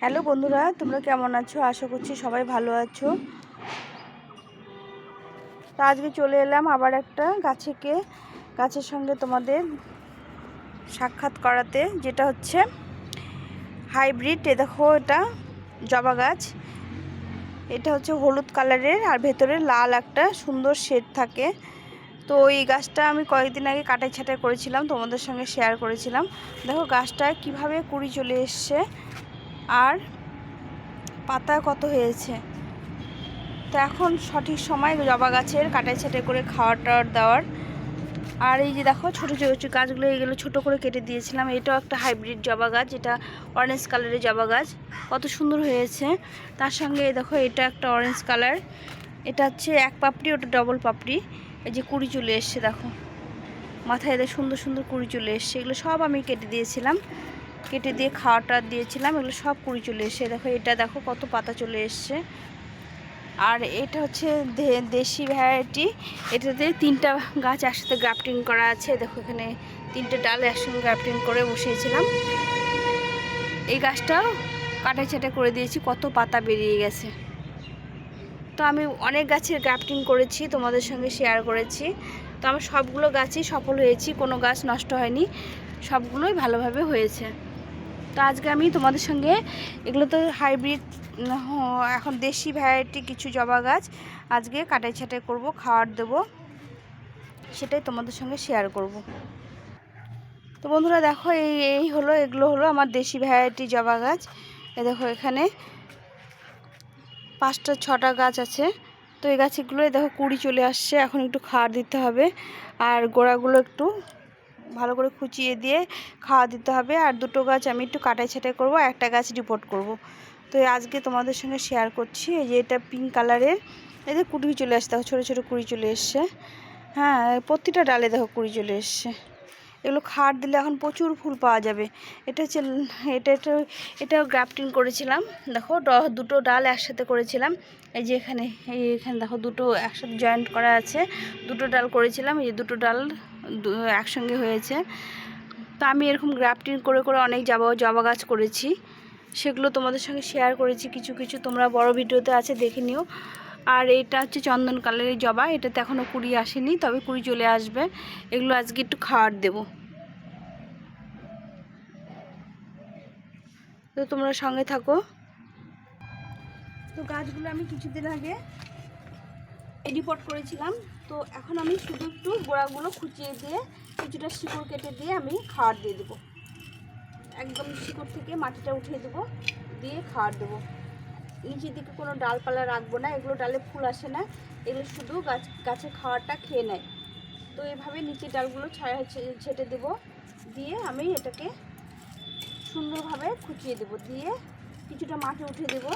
Hello বন্ধুরা, তোমরা কেমন আছো? আশা করছি সবাই ভালো আছো। তো আজকে চলে এলাম আবার একটা গাছেকে, গাছের সঙ্গে তোমাদের সাক্ষাৎ করাতে, যেটা হচ্ছে হাইব্রিড, এ দেখো এটা জবা গাছ। এটা হচ্ছে হলুদ কালারের, আর ভেতরে লাল একটা সুন্দর শেড থাকে। তো এই গাছটা আমি কয়েকদিন আগে কাটাই ছাটাই করেছিলাম, তোমাদের সঙ্গে শেয়ার করেছিলাম। দেখো গাছটা কীভাবে কুড়ি চলে এসছে আর পাতা কত হয়েছে? তো এখন সঠিক সময় জবা গাছের কাটাই ছাটাই করে খাওয়ার টাওয়ার দেওয়ার। আর এই যে দেখো, ছোটো ছোটো গাছগুলো এইগুলো ছোটো করে কেটে দিয়েছিলাম। এটাও একটা হাইব্রিড জবা গাছ, এটা অরেঞ্জ কালারের জবা গাছ। কত সুন্দর হয়েছে। তার সঙ্গে দেখো, এটা একটা অরেঞ্জ কালার এটা হচ্ছে এক পাপড়ি, ওটা ডবল পাপড়ি। এই যে কুড়ি চলে এসছে, দেখো। মাথায় এদের সুন্দর সুন্দর কুড়ি চলে এসছে। এগুলো সব আমি কেটে দিয়েছিলাম। কেটে দিয়ে খাওয়াটা দিয়েছিলাম, এগুলো সব কুড়ি চলে এসছে। দেখো, এটা দেখো কত পাতা চলে এসছে। আর এটা হচ্ছে দেশি ভ্যারাইটি। এটাতে তিনটা গাছ একসাথে গ্রাফটিং করা আছে। দেখো, এখানে তিনটে ডাল একসঙ্গে গ্রাফটিং করে বসিয়েছিলাম। এই গাছটাও কাটাই ছাটাই করে দিয়েছি, কত পাতা বেরিয়ে গেছে। তো আমি অনেক গাছের গ্রাফটিং করেছি, তোমাদের সঙ্গে শেয়ার করেছি। তো আমার সবগুলো গাছই সফল হয়েছি, কোনো গাছ নষ্ট হয়নি, সবগুলোই ভালোভাবে হয়েছে। তো আজকে আমি তোমাদের সঙ্গে, এগুলো তো হাইব্রিড এখন দেশি ভ্যারাইটি কিছু জবা গাছ, আজকে কাটাই ছাটাই করব, খাওয়ার দেব, সেটাই তোমাদের সঙ্গে শেয়ার করব। তো বন্ধুরা দেখো, এই এই হলো, এগুলো হলো আমার দেশি ভ্যারাইটি জবা গাছ। এ দেখো এখানে পাঁচটা, ছটা গাছ আছে। তো এই গাছগুলোই দেখো কুড়ি চলে আসছে, এখন একটু খাওয়ার দিতে হবে। আর গোড়াগুলো একটু ভালো করে খুচিয়ে দিয়ে খাওয়া দিতে হবে। আর দুটো গাছ আমি একটু কাটাই ছাটাই করব, একটা গাছ রিপোর্ট করব। তো আজকে তোমাদের সঙ্গে শেয়ার করছি, এই যে এটা পিঙ্ক কালারের এদের কুড়ি চলে আসছে, দেখো ছোটো ছোটো কুড়ি চলে এসছে। হ্যাঁ প্রতিটা ডালে দেখো কুড়ি চলে এসছে। এগুলো খাট দিলে এখন প্রচুর ফুল পাওয়া যাবে। এটা হচ্ছে, এটা এটা এটাও গ্রাফটিং করেছিলাম। দেখো দুটো ডাল একসাথে করেছিলাম। এই যে এখানে, এই এখানে দেখো, দুটো একসাথে জয়েন্ট করা আছে। দুটো ডাল করেছিলাম, এই যে দুটো ডাল একসঙ্গে হয়েছে। তো আমি এরকম গ্রাফটিং করে করে অনেক জবা জবা গাছ করেছি। সেগুলো তোমাদের সঙ্গে শেয়ার করেছি। কিছু কিছু তোমরা বড় ভিডিওতে আছে, দেখে নিও। আর এটা হচ্ছে চন্দন কালারের জবা, এটাতে এখনও কুড়ি আসেনি, তবে কুড়ি চলে আসবে। এগুলো আজকে একটু খাওয়ার দেবো। তো তোমরা সঙ্গে থাকো। তো গাছগুলো আমি কিছুদিন আগে রিপোর্ট করেছিলাম। তো এখন আমি শুধু একটু গোড়াগুলো খুঁচিয়ে দিয়ে, কিছুটা শিকড় কেটে দিয়ে আমি খাওয়ার দিয়ে দেবো। একদম শিকড় থেকে মাটিটা উঠিয়ে দেবো, দিয়ে খাওয়ার দেবো। নিচের দিকে কোনো ডালপালা রাখব না, এগুলো ডালে ফুল আসে না এগুলো শুধু গাছ গাছের খাওয়ারটা খেয়ে নেয়। তো এভাবে নিচের ডালগুলো ছাড়া ছেটে দেবো, দিয়ে আমি এটাকে সুন্দরভাবে খুঁচিয়ে দেবো, দিয়ে কিছুটা মাটি উঠে দেবো।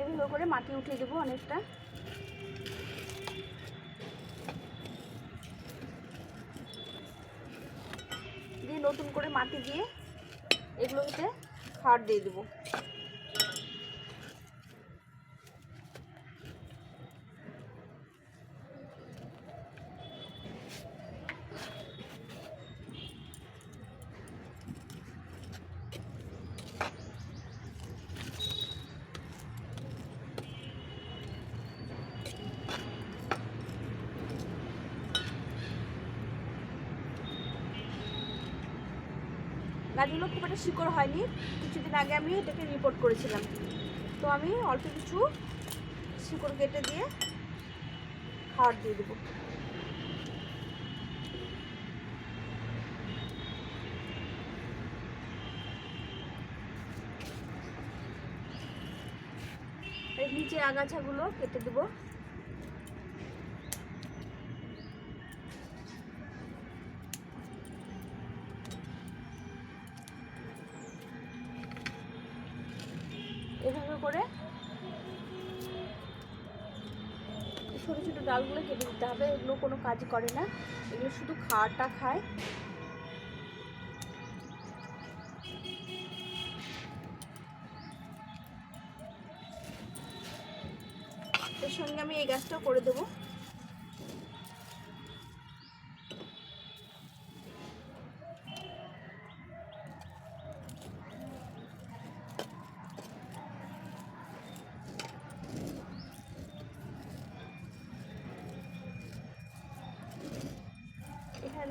এভাবে করে মাটি উঠিয়ে দেবো অনেকটা। নতুন করে মাটি দিয়ে এগুলোতে খাড় দিয়ে দেবো। গাছগুলো খুব একটা শিকড় হয়নি। কিছুদিন আগে আমি এটাকে রিপোর্ট করেছিলাম। তো আমি অল্প কিছু শিকড় কেটে দিয়ে খাওয়ার দিয়ে দেবো। এর নিচে আগাছাগুলো কেটে দেবো এভাবে করে ছোটো ছোটো ডালগুলো কেটে দিতে হবে, এগুলো কোনো কাজ করে না। এগুলো শুধু খাওয়াটা খায়। এর সঙ্গে আমি এই গাছটাও করে দেবো।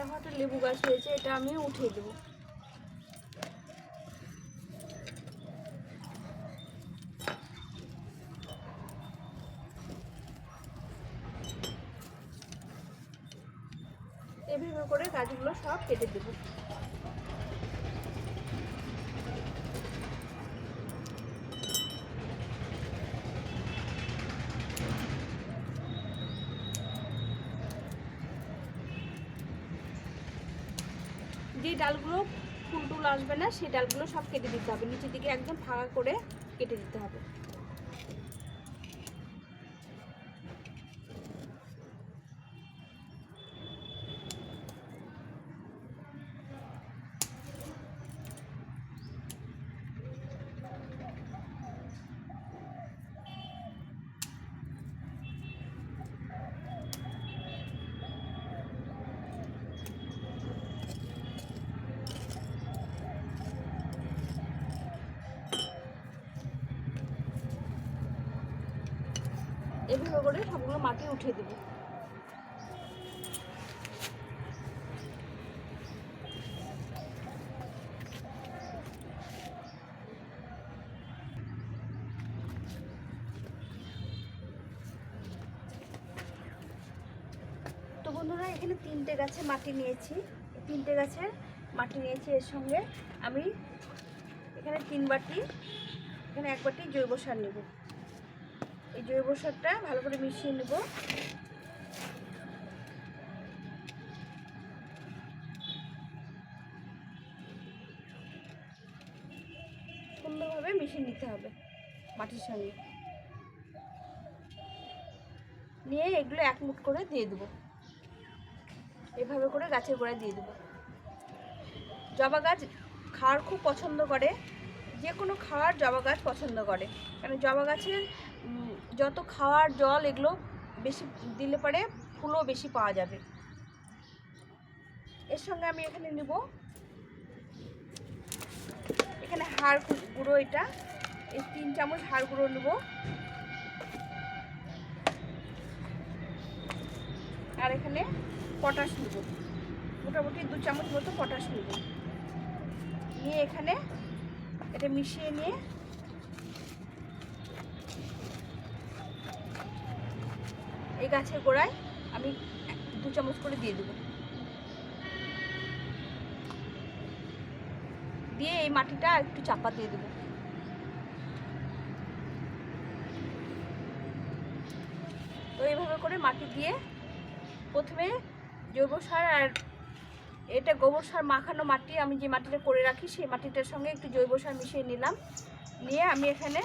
দেখো একটা লেবু গাছ হয়েছে এটা আমি উঠিয়ে দেবো। এভাবে করে গাছগুলো সব কেটে দেবো। যে ডালগুলো ফুল টুল আসবে না, সেই ডালগুলো সব কেটে দিতে হবে। নিচের দিকে একদম ফাঁকা করে কেটে দিতে হবে। এভাবে করে সবগুলো মাটি উঠিয়ে দেবো। বন্ধুরা, এখানে তিনটে গাছে মাটি নিয়েছি। তিনটে গাছের মাটি নিয়েছি এর সঙ্গে। আমি এখানে তিন বাটি, এখানে এক বাটি জৈব সার নেব। এই জৈব সারটা ভালো করে মিশিয়ে নেব। সুন্দরভাবে মিশিয়ে নিতে হবে মাটির সঙ্গে। নিয়ে এগুলো এক মুঠ করে দিয়ে দেবো। এভাবে করে গাছের গোড়ায় দিয়ে দেবো। জবা গাছ খাওয়ার খুব পছন্দ করে, যে কোনো খাওয়ার জবা গাছ পছন্দ করে। কারণ জবা গাছের যত খাওয়ার জল এগুলো বেশি দিলে পরে ফুলও বেশি পাওয়া যাবে। এর সঙ্গে আমি এখানে নেব। এখানে হাড় গুঁড়ো এটা। এই তিন চামচ হাড় গুঁড়ো নেব। আর এখানে পটাশ নেব। মোটামুটি দু চামচ মতো পটাশ নেব। নিয়ে এখানে এটা মিশিয়ে নিয়ে এই গাছের গোড়ায় আমি দু চামচ করে দিয়ে দেবো। দিয়ে এই মাটিটা একটু চাপা দিয়ে দেবো। তো এইভাবে করে মাটি দিয়ে প্রথমে জৈব সার আর এটা গোবর সার মাখানো মাটি আমি যে মাটিটা করে রাখি সেই মাটিটার সঙ্গে একটু জৈব সার মিশিয়ে নিলাম। নিয়ে আমি এখানে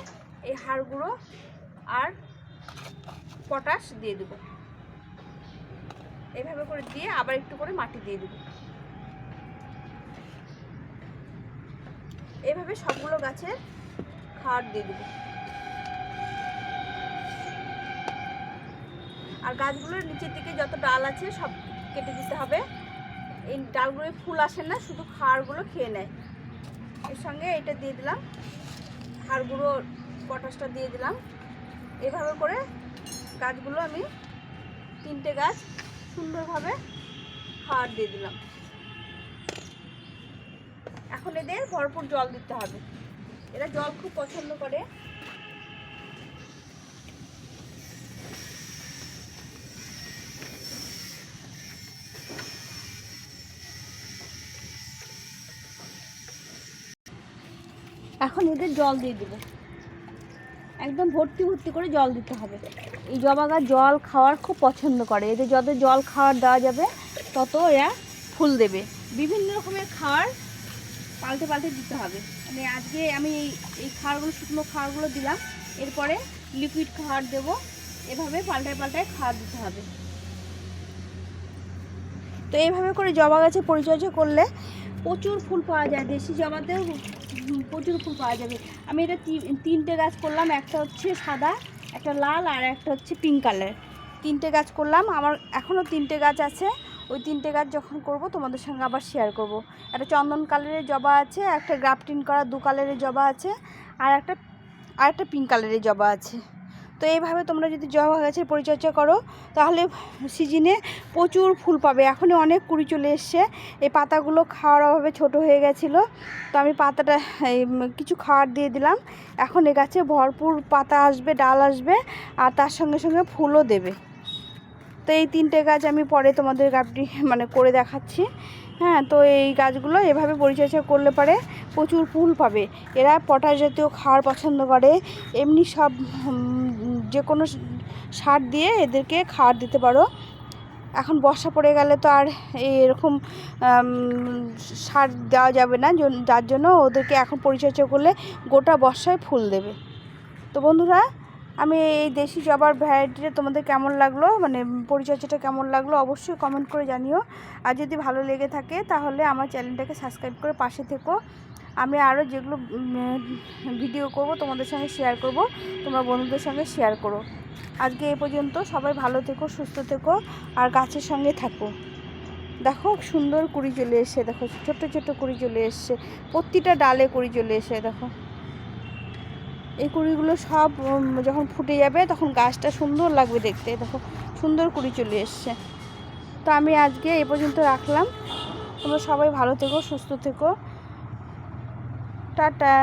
এই হাড় গুঁড়ো আর পটাশ দিয়ে দেবো। এইভাবে করে দিয়ে আবার একটু করে মাটি দিয়ে দেবো। এভাবে সবগুলো গাছের খাওয়ার দিয়ে দেবো। আর গাছগুলোর নিচের দিকে যত ডাল আছে সব কেটে দিতে হবে। এই ডালগুলোয় ফুল আসে না, শুধু খাড়গুলো খেয়ে নেয়। এর সঙ্গে এটা দিয়ে দিলাম। হাড়গুলো পটাশটা দিয়ে দিলাম। এভাবে করে গাছগুলো আমি তিনটে গাছ সুন্দরভাবে খাওয়ার দিয়ে দিলাম। এখন এদের ভরপুর জল দিতে হবে। এরা জল খুব পছন্দ করে। এখন এদের জল দিয়ে দেবো। একদম ভর্তি ভর্তি করে জল দিতে হবে। এই জবা গাছ জল খাওয়ার খুব পছন্দ করে। এদের যত জল খাওয়ার দেওয়া যাবে, তত এরা ফুল দেবে। বিভিন্ন রকমের খাওয়ার পাল্টে পাল্টে দিতে হবে। মানে আজকে আমি এই এই খাওয়ারগুলো, শুকনো খাওয়ারগুলো দিলাম। এরপরে লিকুইড খাওয়ার দেবো। এভাবে পাল্টায় পাল্টায় খাওয়ার দিতে হবে। তো এইভাবে করে জবা গাছে পরিচর্যা করলে প্রচুর ফুল পাওয়া যায়। দেশি জবাতেও প্রচুর ফুল পাওয়া যাবে। আমি এটা তিনটে গাছ করলাম, একটা হচ্ছে সাদা, একটা লাল আর একটা হচ্ছে পিঙ্ক কালার তিনটে গাছ করলাম, আমার এখনও তিনটে গাছ আছে। ওই তিনটে গাছ যখন করব, তোমাদের সঙ্গে আবার শেয়ার করব। একটা চন্দন কালারের জবা আছে, একটা গ্রাফটিন করা দু কালারের জবা আছে, আর একটা আর একটা পিঙ্ক কালারের জবা আছে। তো এইভাবে তোমরা যদি জবা গাছের পরিচর্যা করো, তাহলে সিজনে প্রচুর ফুল পাবে। এখনই অনেক কুড়ি চলে এসছে। এই পাতাগুলো খাওয়ার অভাবে ছোট হয়ে গেছিল। তো আমি পাতাটা কিছু খাওয়ার দিয়ে দিলাম। এখন এ গাছে ভরপুর পাতা আসবে, ডাল আসবে, আর তার সঙ্গে সঙ্গে ফুলও দেবে। তো এই তিনটে গাছ আমি পরে তোমাদের গাছটি মানে করে দেখাচ্ছি। হ্যাঁ তো এই গাছগুলো এভাবে পরিচর্যা করলে পারে প্রচুর ফুল পাবে। এরা পটাশ জাতীয় খাওয়ার পছন্দ করে। এমনি সব যে কোনো সার দিয়ে এদেরকে খাওয়ার দিতে পারো। এখন বর্ষা পড়ে গেলে তো আর এরকম সার দেওয়া যাবে না। যার জন্য ওদেরকে এখন পরিচর্যা করলে গোটা বর্ষায় ফুল দেবে। তো বন্ধুরা, আমি এই দেশি জবার ভ্যারাইটিটা তোমাদের কেমন লাগল? মানে পরিচর্যাটা কেমন লাগল? অবশ্যই কমেন্ট করে জানিও। আর যদি ভালো লেগে থাকে, তাহলে আমার চ্যানেলটাকে সাবস্ক্রাইব করে পাশে থেকো। আমি আরও যেগুলো ভিডিও করব, তোমাদের সঙ্গে শেয়ার করব, তোমরা বন্ধুদের সঙ্গে শেয়ার করো। আজকে এই পর্যন্ত, সবাই ভালো থেকো, সুস্থ থেকো, আর গাছের সঙ্গে থাকো। দেখো সুন্দর কুড়ি চলে এসছে, দেখো, ছোট্ট ছোট্ট কুড়ি চলে এসছে, প্রতিটা ডালে কুড়ি চলে এসে দেখো। এই কুড়িগুলো সব যখন ফুটে যাবে, তখন গাছটা সুন্দর লাগবে দেখতে, দেখো, সুন্দর কুড়ি চলে এসছে। তো আমি আজকে এ পর্যন্ত রাখলাম। তোমরা সবাই ভালো থেকো, সুস্থ থেকো। টাটা।